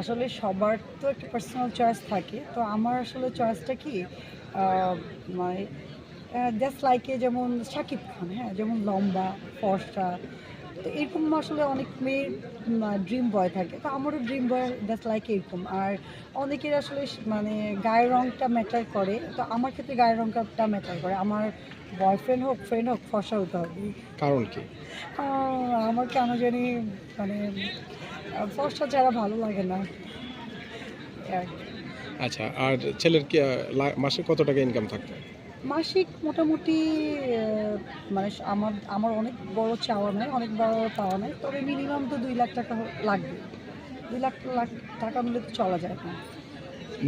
আসলে সবার তো একটা পার্সোনাল চয়েস থাকে। তো আমার আসলে চয়েসটা কি মানে জাস্ট লাইকে যেমন শাকিব খান হ্যাঁ যেমন লম্বা ফর্সা তো এরকম আসলে অনেক মেয়ের ড্রিম বয় থাকে। তো আমারও ড্রিম বয় জাস্ট লাইক এরকম। আর অনেকের আসলে মানে গায়ের রঙটা ম্যাটার করে। তো আমার ক্ষেত্রে গায়ের রঙটা ম্যাটার করে। আমার বয়ফ্রেন্ড হোক ফ্রেন্ড হোক ফর্সা হতে হবে। কারণ কি? আমার কেন জানি মানে ফর্সা ছাড়া ভালো লাগে না। আচ্ছা আর ছেলের কি মাসে কত টাকা ইনকাম থাকতো? মাসিক মোটামুটি মানে আমার আমার অনেক বড় চাওয়া নাই অনেক বড় পাওয়া নাই তবে মিনিমাম তো দুই লাখ টাকা লাগবে। দুই লাখ লাখ টাকা মিলে তো চলা যায় না।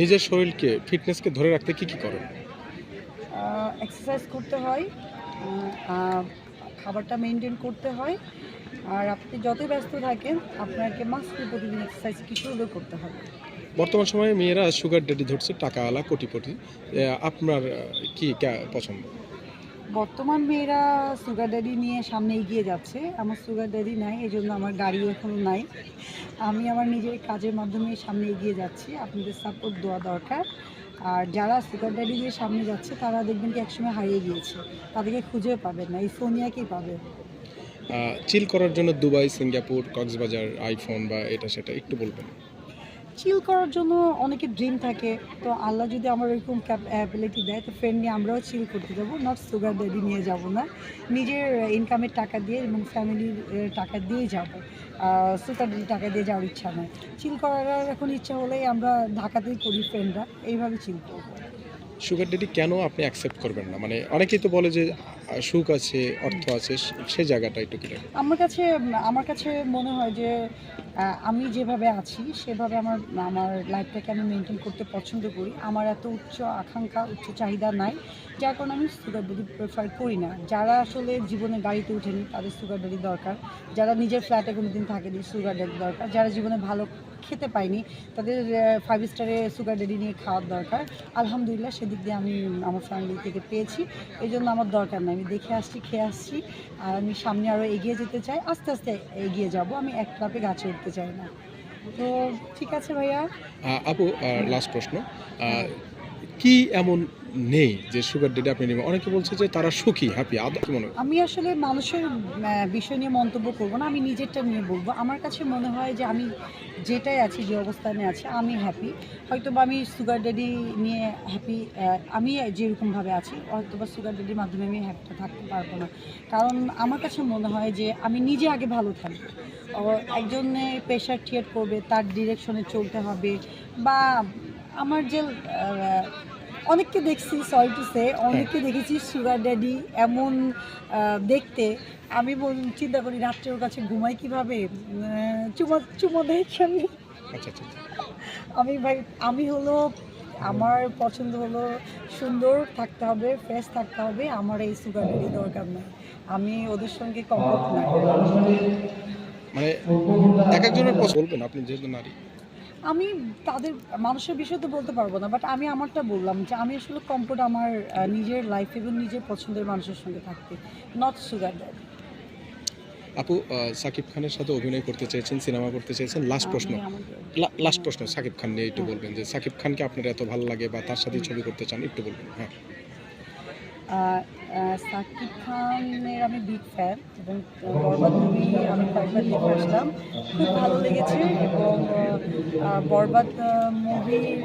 নিজের শরীরকে ফিটনেসকে ধরে রাখতে কি কি করেন এক্সারসাইজ করতে হয় খাবারটা মেনটেন করতে হয়। আর আপনি যতই ব্যস্ত থাকেন আপনাকে মাস্ট প্রতিদিন এক্সারসাইজ কিছু হলেও করতে হবে। বর্তমান সময়ে মেয়েরা সুগার ডেডি ধরছে টাকাওয়ালা কোটিপতি। আহ, আপনার কি পছন্দ? বর্তমান মেয়েরা সুগার ড্যাডি নিয়ে সামনে এগিয়ে যাচ্ছে। আমার সুগার ড্যাডি নাই এই জন্য আমার গাড়িও এখনও নাই। আমি আমার নিজের কাজের মাধ্যমে সামনে এগিয়ে যাচ্ছি। আপনাদের সাপোর্ট দেওয়া দরকার। আর যারা সুগার ড্যাডি দিয়ে সামনে যাচ্ছে, তারা দেখবেন কি একসময় হারিয়ে গিয়েছে। তাদেরকে খুঁজে পাবেন না, এই সোনিয়াকেই পাবে। চিল করার জন্য দুবাই, সিঙ্গাপুর, কক্সবাজার আইফোন বা এটা, সেটা একটু বলবেন। চিল করার জন্য অনেকে ড্রিম থাকে। তো আল্লাহ যদি আমার এরকম অ্যাবিলিটি দেয়, তো ফ্রেন্ড নিয়ে আমরাও চিল করতে যাব নট সুগার ড্যাডি নিয়ে যাব না। নিজের ইনকামের টাকা দিয়ে এবং ফ্যামিলির টাকা দিয়ে যাব। সুগার ড্যাডি টাকা দিয়ে যাওয়ার ইচ্ছা নয় চিল করার এখন ইচ্ছা হলেই আমরা ঢাকাতেই করি ফ্রেন্ডরা এইভাবে চিল করব। সুগার ডেডি কেন আপনি অ্যাকসেপ্ট করবেন না? মানে অনেকেই তো বলে যে সুখ আছে, অর্থ আছে, সে জায়গাটা একটু কি আমার কাছে আমার কাছে মনে হয় যে আমি যেভাবে আছি, সেভাবে আমার আমার লাইফটাকে আমি মেনটেন করতে পছন্দ করি। আমার এত উচ্চ আকাঙ্ক্ষা, উচ্চ চাহিদা নাই। যার কারণে আমি সুগার ডেডি প্রেফার করি না। যারা আসলে জীবনে গাড়িতে উঠেনি, তাদের সুগার ডেডি দরকার। যারা নিজের ফ্ল্যাটে কোনো দিন থাকেনি সুগার ডেডি দরকার। যারা জীবনে ভালো খেতে পায়নি, তাদের ফাইভ স্টারে সুগার ডেডি নিয়ে খাওয়ার দরকার। আলহামদুলিল্লাহ সেদিক দিয়ে আমি, আমার ফ্যামিলি থেকে পেয়েছি। এই জন্য আমার দরকার নাই। আমি দেখে আসছি, খেয়ে আসছি। আর আমি সামনে আরও এগিয়ে যেতে চাই। আস্তে আস্তে এগিয়ে যাব। আমি এক ক্লাপে গাছে উঠতে চাই না। তো ঠিক আছে ভাইয়া? আপু লাস্ট প্রশ্ন। কি এমন নেই যে সুগার ডেডি আপনি নেবেন? অনেকে বলছে যে তারা সুখী হ্যাপি আদৌ মনে আমি আসলে মানুষের বিষয় নিয়ে মন্তব্য করব না, আমি নিজেরটা নিয়ে বলব। আমার কাছে মনে হয় যে আমি যেটাই আছি, যে অবস্থানে আছি, আমি হ্যাপি হয়তো বা আমি সুগার ডেডি নিয়ে হ্যাপি আমি যেরকমভাবে আছি হয়তো বা সুগার ডেডির মাধ্যমে আমি হ্যাপি থাকতে পারব না। কারণ আমার কাছে মনে হয় যে আমি নিজে আগে ভালো থাকব। ও, একজনে প্রেশার ক্রিয়েট করবে, তার ডিরেকশনে চলতে হবে, বা আমার যে অনেককে দেখছি সরি টু সে অনেককে দেখেছি সুগার ড্যাডি এমন দেখতে। আমি চিন্তা করি রাত্রে ওর কাছে ঘুমাই কীভাবে? চুমো চুমো আমি আচ্ছা আচ্ছা আচ্ছা। আমি ভাই আমি হলো আমার পছন্দ হলো সুন্দর থাকতে হবে ফ্রেশ থাকতে হবে আমার এই সুগার ড্যাডি দরকার নেই। আমি ওদের সঙ্গে কমফোর্ট নাই। মানে এক একজনের পছন্দ বলবেন আপনি যেহেতু নারী। আমি তাদের মানুষের বিষয় তো বলতে পারব না বাট আমি আমারটা বললাম যে আমি আসলে কমফোর্ট আমার নিজের লাইফ এবং নিজের পছন্দের মানুষের সঙ্গে থাকতে নট সুগার ড্যাডি আপু সাকিব খানের সাথে অভিনয় করতে চেয়েছেন সিনেমা করতে চেয়েছেন লাস্ট প্রশ্ন। লাস্ট প্রশ্ন সাকিব খান নিয়ে একটু বলবেন যে সাকিব খানকে আপনার এত ভালো লাগে বা তার সাথে ছবি করতে চান একটু বলবেন হ্যাঁ। সাকিব খানের আমি বিগ ফ্যান এবং বরবাদ মুভি আমি কয়েকবার দেখে আসলাম। খুব ভালো লেগেছে এবং বরবাদ মুভির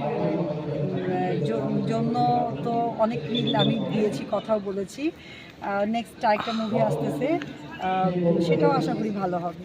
জন্য তো অনেক মিল আমি দিয়েছি, কথাও বলেছি। নেক্সট আরেকটা মুভি আসতেছে সেটাও আশা করি ভালো হবে।